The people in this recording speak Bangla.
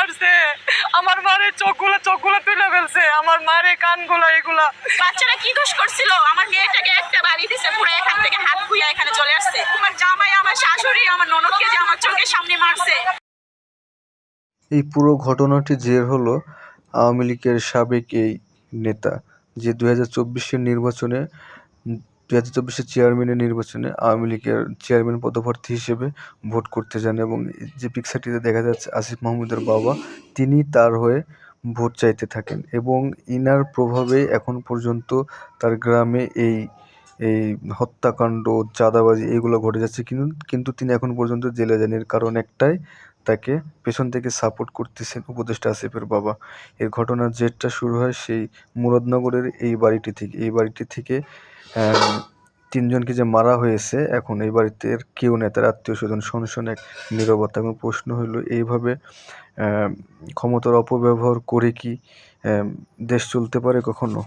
মারছে। আমার মারে চোখগুলো চোখগুলো তুলে ফেলছে। আমার মারে কানগুলো এগুলা। বাচ্চারা কি দোষ করছিল? আমার মেয়েটাকে একটা বাড়ি দিছে পুরো এখান থেকে হাত খুইয়া এখানে চলে আসছে। আমার জামাই আমার শাশুড়ি আমার ননদকে যে আমার চোখের সামনে মারছে। এই পুরো ঘটনাটি জের হলো আওয়ামী লীগের সাবেক এই নেতা যে দু হাজার চব্বিশের নির্বাচনে দু হাজার চব্বিশের চেয়ারম্যানের নির্বাচনে আওয়ামী লীগের চেয়ারম্যান পদপ্রার্থী হিসেবে ভোট করতে যান এবং যে পিকচারটিতে দেখা যাচ্ছে, আসিফ মাহমুদের বাবা, তিনি তার হয়ে ভোট চাইতে থাকেন এবং ইনার প্রভাবে এখন পর্যন্ত তার গ্রামে এই এই হত্যাকাণ্ড, চাঁদাবাজি এইগুলো ঘটে যাচ্ছে। কিন্তু কিন্তু তিনি এখন পর্যন্ত জেলে যান এর কারণ একটাই তাকে পেছন থেকে সাপোর্ট করতেছেন উপদেষ্টা আসিফের বাবা। এর ঘটনার জেরটা শুরু হয় সেই মুরাদনগরের এই বাড়িটি থেকে। এই বাড়িটি থেকে তিনজনকে যে মারা হয়েছে, এখন এই বাড়িতে কেউ নেই। তার আত্মীয় স্বজন শোন এক নীরবতা। এবং প্রশ্ন হলো, এইভাবে ক্ষমতার অপব্যবহার করে কি দেশ চলতে পারে কখনো?